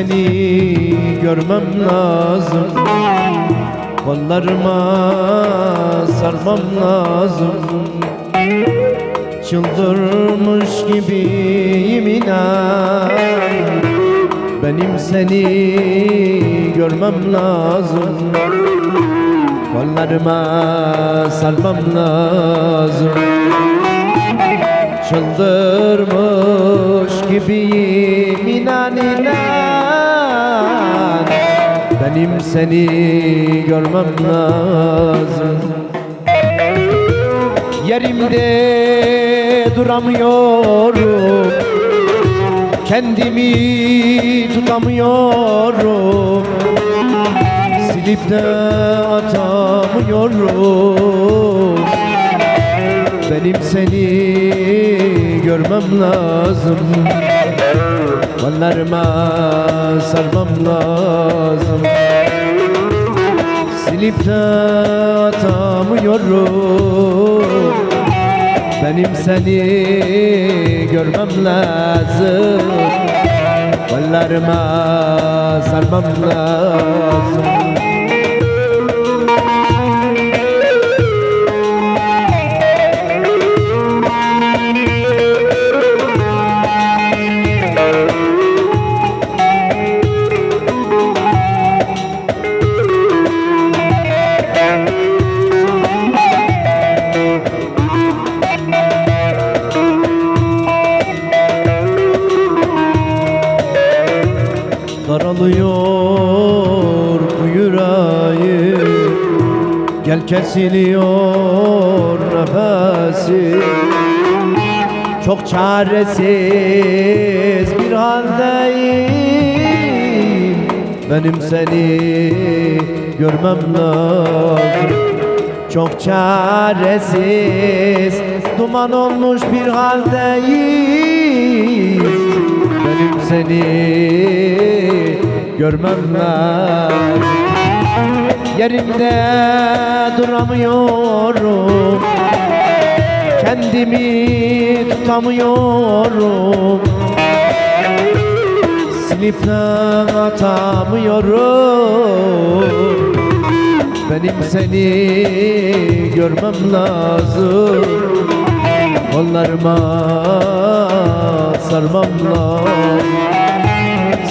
seni görmem lazım. Kollarıma sarmam lazım. Çıldırmış gibiyim inan. Benim seni görmem lazım. Kollarıma sarmam lazım. Çıldırmış gibiyim seni görmem lazım. Yerimde duramıyorum. Kendimi tutamıyorum. Silip de atamıyorum. Benim seni görmem lazım. Kollarıma sarmam lazım Silip de atamıyorum. Benim seni görmem lazım. Kollarıma sarmam lazım Daralıyor bu yüreğim. Gel kesiliyor nefesim Çok çaresiz bir haldeyim. Benim seni görmem lazım. Çok çaresiz Duman olmuş bir haldeyim. Benim seni görmem lazım Yerimde duramıyorum. Kendimi tutamıyorum. Silip de atamıyorum. Benim seni görmem lazım. Kollarıma sarmam lazım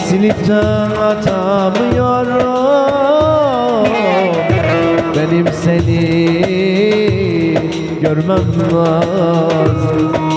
Silip de atamıyorum. Benim seni görmem lazım